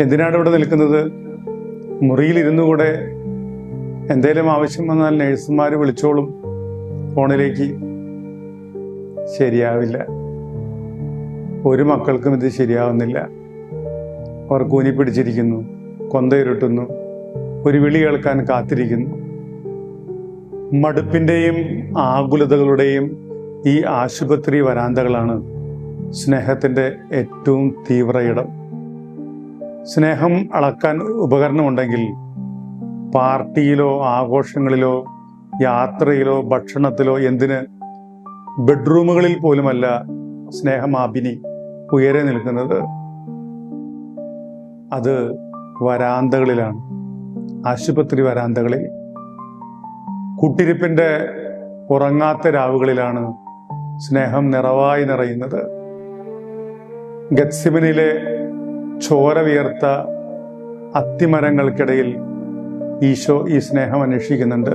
എന്തിനാണ് ഇവിടെ നിൽക്കുന്നത്? മുറിയിലിരുന്നു കൂടെ എന്തേലും ആവശ്യം വന്നാൽ നേഴ്സുമാർ വിളിച്ചോളും ഫോണിലേക്ക്. ശരിയാവില്ല. ഒരു മക്കൾക്കും ഇത് ശരിയാവുന്നില്ല. അവർ കൂനി പിടിച്ചിരിക്കുന്നു കൊന്തയിരുട്ടുന്നു ഒരു വിളി കേൾക്കാൻ കാത്തിരിക്കുന്നു. മടുപ്പിന്റെയും ആകുലതകളുടെയും ഈ ആശുപത്രി വരാന്തകളാണ് സ്നേഹത്തിന്റെ ഏറ്റവും തീവ്ര ഇടം. സ്നേഹം അളക്കാൻ ഉപകരണമുണ്ടെങ്കിൽ പാർട്ടിയിലോ ആഘോഷങ്ങളിലോ യാത്രയിലോ ഭക്ഷണത്തിലോ എന്തിന് ബെഡ്റൂമുകളിൽ പോലുമല്ല സ്നേഹമാപിനി ഉയരെ നിൽക്കുന്നത്. അത് വരാന്തകളിലാണ് ആശുപത്രി വരാന്തകളിൽ. കുട്ടിരിപ്പിന്റെ ഉറങ്ങാത്ത രാവുകളിലാണ് സ്നേഹം നിറവായി നിറയുന്നത്. ഗത്സിമനിലെ ചോര വിയർത്ത അത്തിമരങ്ങൾക്കിടയിൽ ഈശോ ഈ സ്നേഹം അന്വേഷിക്കുന്നുണ്ട്.